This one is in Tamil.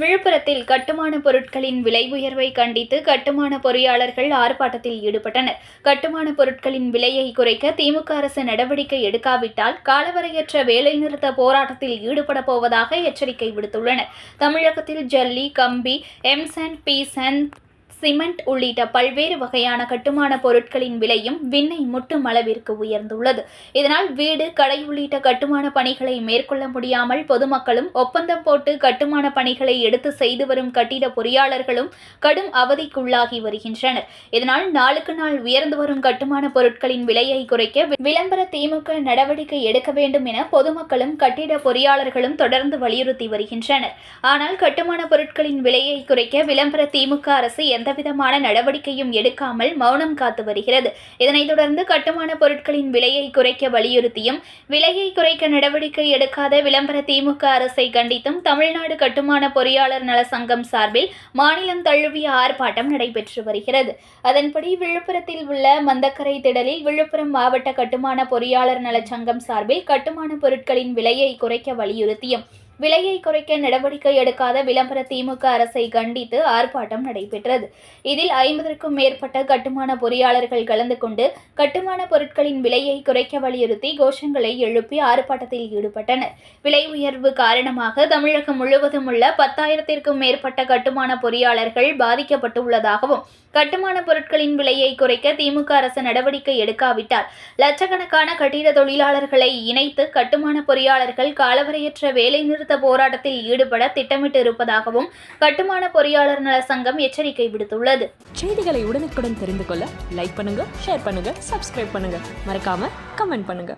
விழுப்புரத்தில் கட்டுமான பொருட்களின் விலை உயர்வை கண்டித்து கட்டுமான பொறியாளர்கள் ஆர்ப்பாட்டத்தில் ஈடுபட்டனர். கட்டுமான பொருட்களின் விலையை குறைக்க திமுக அரசு நடவடிக்கை எடுக்காவிட்டால் காலவரையற்ற வேலைநிறுத்த போராட்டத்தில் ஈடுபட போவதாக எச்சரிக்கை விடுத்துள்ளனர். தமிழகத்தில் ஜல்லி கம்பி எம்சன் பீசன் சிமெண்ட் உள்ளிட்ட பல்வேறு வகையான கட்டுமான பொருட்களின் விலையும் விண்ணை முட்டும் அளவிற்கு உயர்ந்துள்ளது. இதனால் வீடு கடை உள்ளிட்ட கட்டுமான பணிகளை மேற்கொள்ள முடியாமல் பொதுமக்களும் ஒப்பந்தம் போட்டு கட்டுமான பணிகளை எடுத்து செய்து வரும் கட்டிட பொறியாளர்களும் கடும் அவதிக்குள்ளாகி வருகின்றனர். இதனால் நாளுக்கு நாள் உயர்ந்து வரும் கட்டுமான பொருட்களின் விலையை குறைக்க விளம்பர திமுக நடவடிக்கை எடுக்க வேண்டும் என பொதுமக்களும் கட்டிட பொறியாளர்களும் தொடர்ந்து வலியுறுத்தி வருகின்றனர். ஆனால் கட்டுமான பொருட்களின் விலையை குறைக்க விளம்பர திமுக அரசு எந்த எந்தவிதமான நடவடிக்கையும் எடுக்காமல் மௌனம் காத்து வருகிறது. இதனைத் தொடர்ந்து கட்டுமான பொருட்களின் விலையை குறைக்க வலியுறுத்தியும் விலையை குறைக்க நடவடிக்கை எடுக்காத விளம்பர திமுக அரசை கண்டித்தும் தமிழ்நாடு கட்டுமான பொறியாளர் நல சங்கம் சார்பில் மாநிலம் தழுவிய ஆர்ப்பாட்டம் நடைபெற்று வருகிறது. அதன்படி விழுப்புரத்தில் உள்ள மந்தக்கரை திடலில் விழுப்புரம் மாவட்ட கட்டுமான பொறியாளர் நலச் சங்கம் சார்பில் கட்டுமான பொருட்களின் விலையை குறைக்க வலியுறுத்தியும் விலையை குறைக்க நடவடிக்கை எடுக்காத விளம்பர திமுக அரசை கண்டித்து ஆர்ப்பாட்டம் நடைபெற்றது. இதில் ஐம்பதற்கும் மேற்பட்ட கட்டுமான பொறியாளர்கள் கலந்து கொண்டு கட்டுமான பொருட்களின் விலையை குறைக்க வலியுறுத்தி கோஷங்களை எழுப்பி ஆர்ப்பாட்டத்தில் ஈடுபட்டனர். விலை உயர்வு காரணமாக தமிழகம் முழுவதும் உள்ள பத்தாயிரத்திற்கும் மேற்பட்ட கட்டுமான பொறியாளர்கள் பாதிக்கப்பட்டுள்ளதாகவும் கட்டுமான பொருட்களின் விலையை குறைக்க திமுக அரசு நடவடிக்கை எடுக்காவிட்டால் லட்சக்கணக்கான கட்டிட தொழிலாளர்களை இணைத்து கட்டுமான பொறியாளர்கள் காலவரையற்ற வேலை சீர்திருத்த போராட்டத்தில் ஈடுபட திட்டமிட்டு இருப்பதாகவும் கட்டுமான பொறியாளர் நல சங்கம் எச்சரிக்கை விடுத்துள்ளது. செய்திகளை உடனுக்குடன் தெரிந்து கொள்ள லைக் பண்ணுங்க ஷேர் பண்ணுங்க சப்ஸ்கிரைப் பண்ணுங்க. மறக்காம கமெண்ட் பண்ணுங்க.